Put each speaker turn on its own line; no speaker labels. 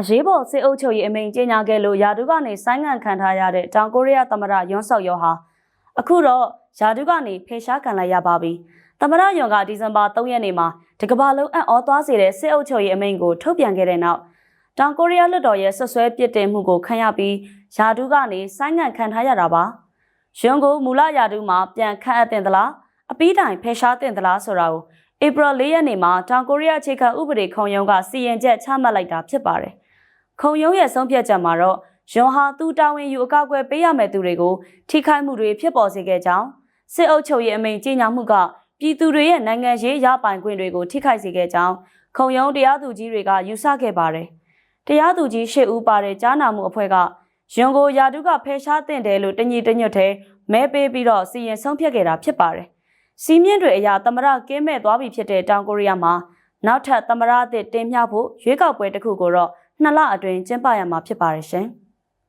အရေးပေါ်စစ်အုပ်ချုပ်ရေးအမိန့်ကြေညာခဲ့လို့ယာဒုကနေဆိုင်းငံ့ခံထားရတဲ့တောင်ကိုရီးယားသမ္မတယွန်းဆော့ယောဟာအခုတော့ယာဒုကနေဖေရှားခံလိုက်ရပါပြီ။သမ္မတယွန်းကဒီဇင်ဘာ3ရက်နေ့မှာဒီကမ္ဘာလုံးအံ့ဩသွားစေတဲ့စစ်အုပ်ချုပ်ရေးအမိန့်ကိုထုတ်ပြန်ခဲ့တဲ့နောက်တောင်ကိုရီးယားလွှတ်တော်ရဲ့ဆွဆွဲပစ်တင်မှုကိုခံရပြီးယာဒုကနေဆိုင်းငံ့ခံထားရတာပါ။ယွန်းကိုမူလယာဒုမှာပြန်ခန့်အပ်တင်သလားအပီးတိုင်ဖေရှားတင်သလားဆိုတာကိုဧပြီ၄ရက်နေ့မှာတောင်ကိုရီးယားအခြေခံဥပဒေခုံရုံးကစီရင်ချက်ချမှတ်လိုက်တာဖြစ်ပါတယ်။ ခုံရုံးရဲ့ဆုံးဖြတ်ချက်မှာတော့ယွန်ဟာသူတာဝန်ယူအကောက်အကွယ်ပေးရမယ့်သူတွေကိုထိခိုက်မှုတွေဖြစ်ပေါ်စေခဲ့ကြောင်းစစ်အုပ်ချုပ်ရေးအမိန့်ကြီးညာမှုကပြည်သူတွေရဲ့နိုင်ငံရေးရပိုင်ခွင့်တွေကိုထိခိုက်စေခဲ့ကြောင်းခုံရုံးတရားသူကြီးတွေကယူဆခဲ့ပါတယ်။တရားသူကြီးရှစ်ဦးပါတဲ့ကြားနာမှုအဖွဲ့ကယွန်ကိုယာဒုကဖယ်ရှားတင်တယ်လို့တညီတညွတ်ထဲမဲပေးပြီးတော့စီရင်ဆုံးဖြတ်ခဲ့တာဖြစ်ပါတယ်။စီးမြင့်တွေအရာသမရကင်းမဲ့သွားပြီဖြစ်တဲ့တောင်ကိုရီးယားမှာနောက်ထပ်သမရအသစ်တင်မြှောက်ဖို့ရွေးကောက်ပွဲတစ်ခုကိုတော့ နှစ်လအတွင်းကျင်းပရမှာဖြစ်ပါတယ်ရှင်။